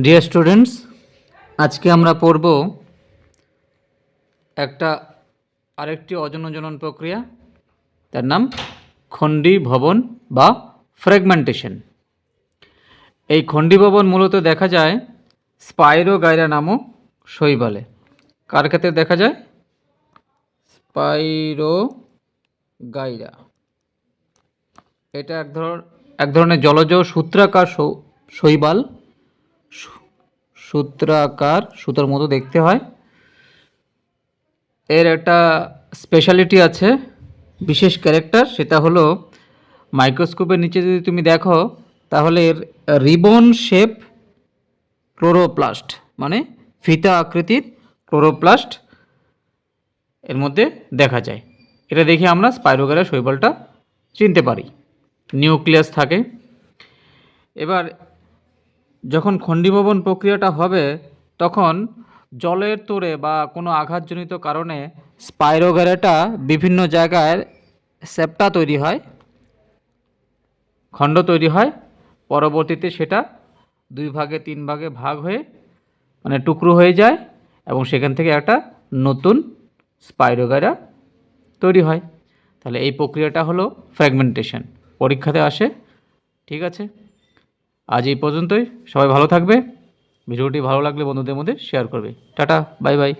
Dear students আজকে আমরা পড়ব একটা আরেকটি অজনজনন প্রক্রিয়া। তার নাম খণ্ডী ভবন বা ফ্র্যাগমেন্টেশন এই খণ্ডী ভবন মূলত দেখা যায় স্পাইরো স্পাইরোগাইরা নামক শৈবালে। কার ক্ষেত্রে দেখা যায়? স্পাইরো গাইরা এটা এক ধর এক ধরনের জলজ সূত্রাকার শৈবাল সূত্রাকার, সুতোর মতো দেখতে হয়। এর একটা স্পেশালিটি আছে, বিশেষ ক্যারেক্টার সেটা হলো মাইক্রোস্কোপের নিচে যদি তুমি দেখো, তাহলে এর রিবন শেপ ক্লোরোপ্লাস্ট মানে ফিতা আকৃতির ক্লোরোপ্লাস্ট এর মধ্যে দেখা যায়। এটা দেখে আমরা স্পাইরোগারা শৈবালটা চিনতে পারি। নিউক্লিয়াস থাকে। এবার যখন খণ্ডীভবন প্রক্রিয়াটা হবে, তখন জলের তোড়ে বা কোনো আঘাতজনিত কারণে স্পাইরোগ্যারাটা বিভিন্ন জায়গায় সেপ্টা তৈরি হয়, খণ্ড তৈরি হয়, পরবর্তীতে সেটা দুই ভাগে, তিন ভাগে ভাগ হয়ে মানে টুকরো হয়ে যায় এবং সেখান থেকে একটা নতুন স্পাইরোগারা তৈরি হয়। তাহলে এই প্রক্রিয়াটা হলো ফ্র্যাগমেন্টেশন পরীক্ষাতে আসে, ঠিক আছে? আজ এই পর্যন্তই। সবাই ভালো থাকবে। ভিডিওটি ভালো লাগলে বন্ধুদের মধ্যে শেয়ার করবে। Tata bye bye